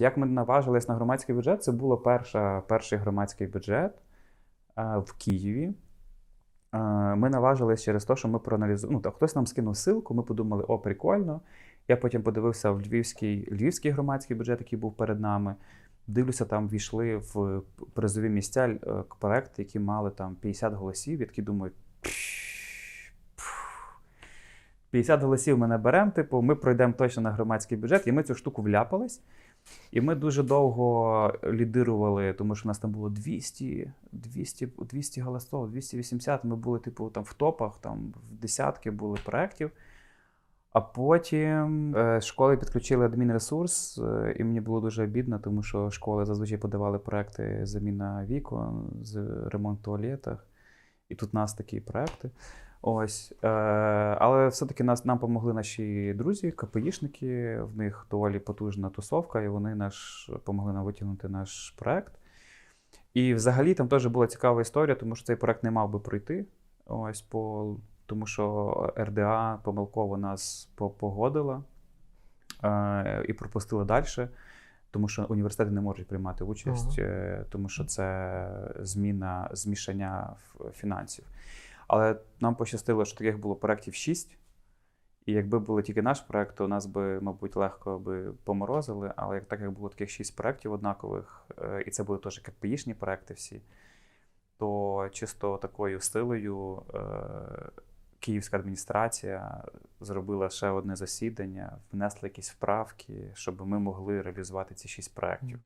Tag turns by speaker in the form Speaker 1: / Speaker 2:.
Speaker 1: Як ми наважились на громадський бюджет, це перша, перший громадський бюджет е, в Києві. Е, Ми наважились через те, що ми проаналізували. Ну, так, хтось нам скинув ссылку, ми подумали, о, прикольно. Я потім подивився в львівський, львівський громадський бюджет, який був перед нами. Дивлюся, там війшли в призові місця е, проекти, які мали там 50 голосів. Я такий думаю, «Пш, пф, 50 голосів ми наберемо, типу, ми пройдемо точно на громадський бюджет, і ми цю штуку вляпались. І ми дуже довго лідирували, тому що в нас там було 200, 200, 200 голосів, 280. Ми були, типу, там в топах, там в десятки були проєктів. А потім е, школи підключили адмінресурс, е, і мені було дуже обідно, тому що школи зазвичай подавали проекти заміна вікон, з ремонт туалетах. І тут у нас такі проекти. Ось. Е, але все-таки нас, нам допомогли наші друзі, КПІшники. В них доволі потужна тусовка, і вони наш, допомогли нам витягнути наш проект. І взагалі там теж була цікава історія, тому що цей проект не мав би пройти. Ось по, тому що РДА помилково нас погодила е, і пропустила далі. Тому що університети не можуть приймати участь, е, тому що це зміна змішання фінансів. Але нам пощастило, що таких було проєктів 6. І якби був тільки наш проєкт, то нас би, мабуть, легко би поморозили. Але як так як було таких 6 проєктів однакових, е, і це були теж КПІшні проєкти всі, то чисто такою силою е, київська адміністрація зробила ще одне засідання, внесли якісь вправки, щоб ми могли реалізувати ці шість проєктів.